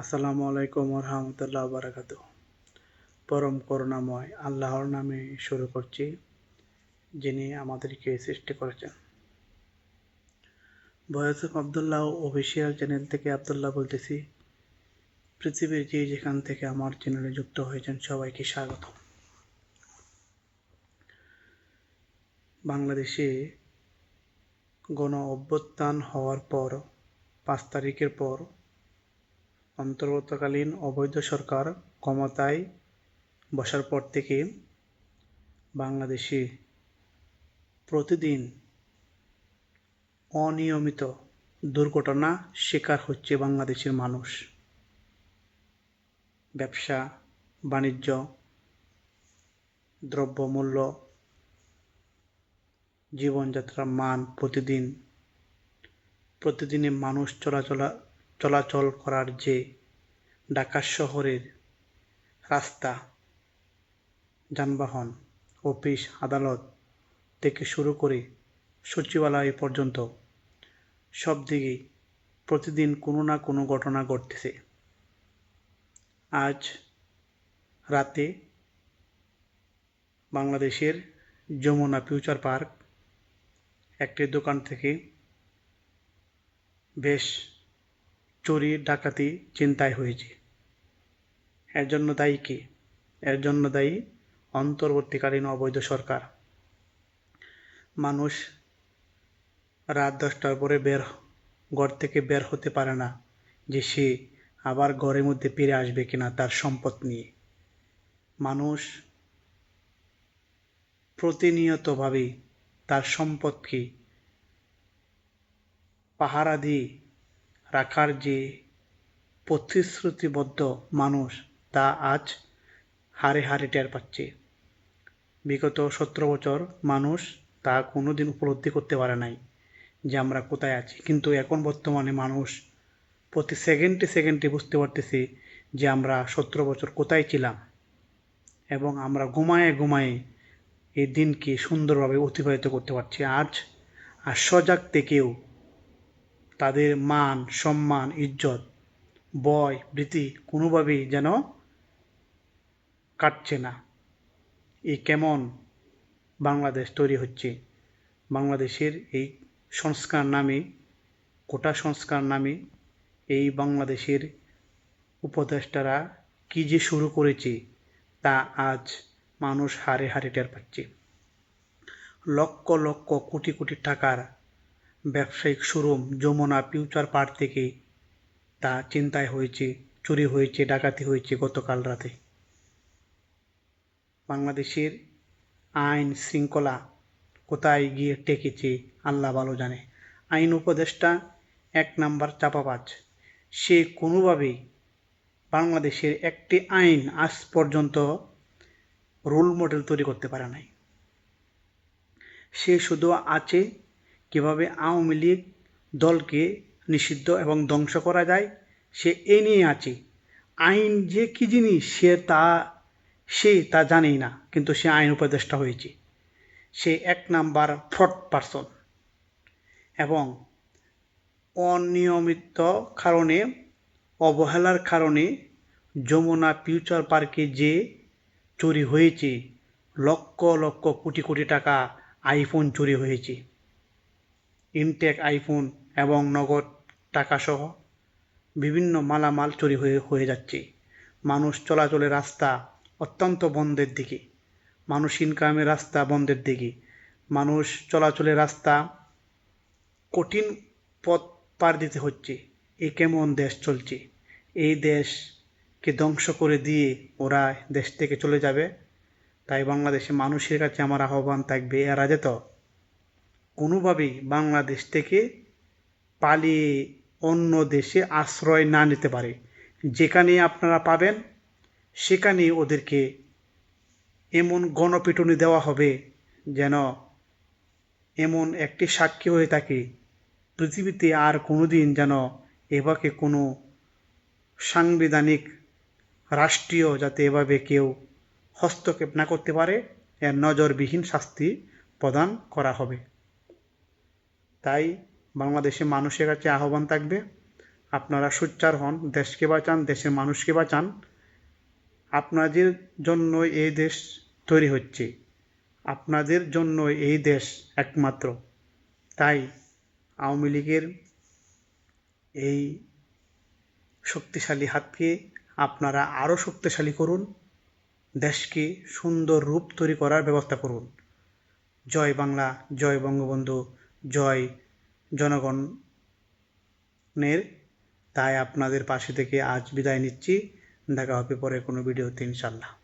আসসালামু আলাইকুম রহমতুল্লাহ বারাকাতু। পরম করুণাময় আল্লাহর নামে শুরু করছি, যিনি আমাদেরকে সৃষ্টি করেছেন। ভয়েস আবদুল্লাহ অফিসিয়াল চ্যানেল থেকে আবদুল্লাহ বলতেছি, পৃথিবীর যে যেখান থেকে আমার চ্যানেলে যুক্ত হয়েছেন সবাইকে স্বাগত বাংলাদেশে গণ অভ্যুত্থান হওয়ার পর, পাঁচ তারিখের পর অন্তর্বর্তীকালীন অবৈধ সরকার ক্ষমতায় বসার পর থেকে বাংলাদেশে প্রতিদিন অনিয়মিত দুর্ঘটনা শিকার হচ্ছে বাংলাদেশের মানুষ। ব্যবসা, বাণিজ্য, দ্রব্যমূল্য, জীবনযাত্রার মান প্রতিদিন প্রতিদিনে মানুষ চলাচলা চলাচল করার যে ঢাকা শহরের রাস্তা, যানবাহন, অফিস, আদালত থেকে শুরু করে সচিবালয় পর্যন্ত সব দিকেই প্রতিদিন কোনো না কোনো ঘটনা ঘটতেছে। আজ রাতে বাংলাদেশের যমুনা ফিউচার পার্ক একটি দোকান থেকে বেশ চুরি, ডাকাতি, চিন্তায় হয়েছে। এর জন্য দায়ী কে? এর জন্য দায়ী অন্তর্বর্তীকালীন অবৈধ সরকার। মানুষ রাত দশটার পরে বের ঘর থেকে বের হতে পারে না যে সে আবার ঘরের মধ্যে ফিরে আসবে কিনা তার সম্পদ নিয়ে। মানুষ প্রতিনিয়তভাবে তার সম্পদকে পাহারা দিয়ে রাখার যে প্রতিশ্রুতিবদ্ধ মানুষ, তা আজ হারে হারে টের পাচ্ছে। বিগত সতেরো বছর মানুষ তা কোনো দিন উপলব্ধি করতে পারে নাই যে আমরা কোথায় আছি। কিন্তু এখন বর্তমানে মানুষ প্রতি সেকেন্ডে সেকেন্ডে বুঝতে পারতেছি যে আমরা সতেরো বছর কোথায় ছিলাম এবং আমরা ঘুমায়ে ঘুমায়ে এই দিনকে সুন্দরভাবে অতিবাহিত করতে পারছি। আজ আর সজাগ থেকেও তাদের মান, সম্মান, ইজ্জত, বয় বৃত্তি কোনোভাবেই যেন কাটছে না। এই কেমন বাংলাদেশ তৈরি হচ্ছে? বাংলাদেশের এই সংস্কার নামে, কোটা সংস্কার নামে এই বাংলাদেশের উপদেষ্টারা কী যে শুরু করেছে তা আজ মানুষ হারে হারে টের পাচ্ছে। লক্ষ লক্ষ কোটি কোটি টাকার ব্যবসায়িক শোরুম যমুনা ফিউচার পার্ক থেকে তা চিন্তায় হয়েছে, চুরি হয়েছে, ডাকাতি হয়েছে গতকাল রাতে। বাংলাদেশের আইন শৃঙ্খলা কোথায় গিয়ে টেকেছে আল্লাহ ভালো জানে। আইন উপদেষ্টা এক নাম্বার চাপাবাজ, সে কোনোভাবেই বাংলাদেশের একটি আইন আজ পর্যন্ত রোল মডেল তৈরি করতে পারে নাই। সে শুধু আছে কীভাবে আওয়ামী লীগ দলকে নিষিদ্ধ এবং ধ্বংস করা যায়, সে এ নিয়ে আছে। আইন যে কী জিনিস, সে তা সে তা জানেই না, কিন্তু সে আইন উপদেষ্টা হয়েছে। সে এক নাম্বার ফ্রড পারসন এবং অনিয়মিত কারণে, অবহেলার কারণে যমুনা ফিউচার পার্কে যে চুরি হয়েছে, লক্ষ লক্ষ কোটি কোটি টাকা আইফোন চুরি হয়েছে। ইনটেক, আইফোন এবং নগদ টাকাসহ বিভিন্ন মালামাল চুরি হয়ে হয়ে যাচ্ছে। মানুষ চলাচলের রাস্তা অত্যন্ত বন্ধের দিকে। মানুষ ইনকামের রাস্তা বন্ধের দিকে। মানুষ চলাচলের রাস্তা কঠিন পথ পার দিতে হচ্ছে। এ কেমন দেশ চলছে? এই দেশকে ধ্বংস করে দিয়ে ওরা দেশ থেকে চলে যাবে? তাই বাংলাদেশে মানুষের কাছে আমার আহ্বান থাকবে, এরা যেত কোনোভাবেই বাংলাদেশ থেকে পালিয়ে অন্য দেশে আশ্রয় না নিতে পারে। যেখানে আপনারা পাবেন সেখানে ওদেরকে এমন গণপিটুনি দেওয়া হবে যেন এমন একটি সাক্ষী হয়ে থাকে, পৃথিবীতে আর কোনো দিন যেন এভাবে কোনো সাংবিধানিক রাষ্ট্রীয় যাতে এভাবে কেউ হস্তক্ষেপ না করতে পারে। এর নজরবিহীন শাস্তি প্রদান করা হবে। তাই বাংলাদেশে মানুষের কাছে আহ্বান থাকবে, আপনারা সোচ্চার হন, দেশকে বাঁচান, দেশের মানুষকে বাঁচান। আপনাদের জন্য এই দেশ তৈরি হচ্ছে। আপনাদের জন্য এই দেশ একমাত্র। তাই আওয়ামী লীগের এই শক্তিশালী হাতকে আপনারা আরও শক্তিশালী করুন, দেশকে সুন্দর রূপ তৈরি করার ব্যবস্থা করুন। জয় বাংলা, জয় বঙ্গবন্ধু জয় জনগণের। তাই আপনাদের পাশে থেকে আজ বিদায় নিচ্ছি। দেখা হবে পরে কোনো ভিডিওতে ইনশাল্লাহ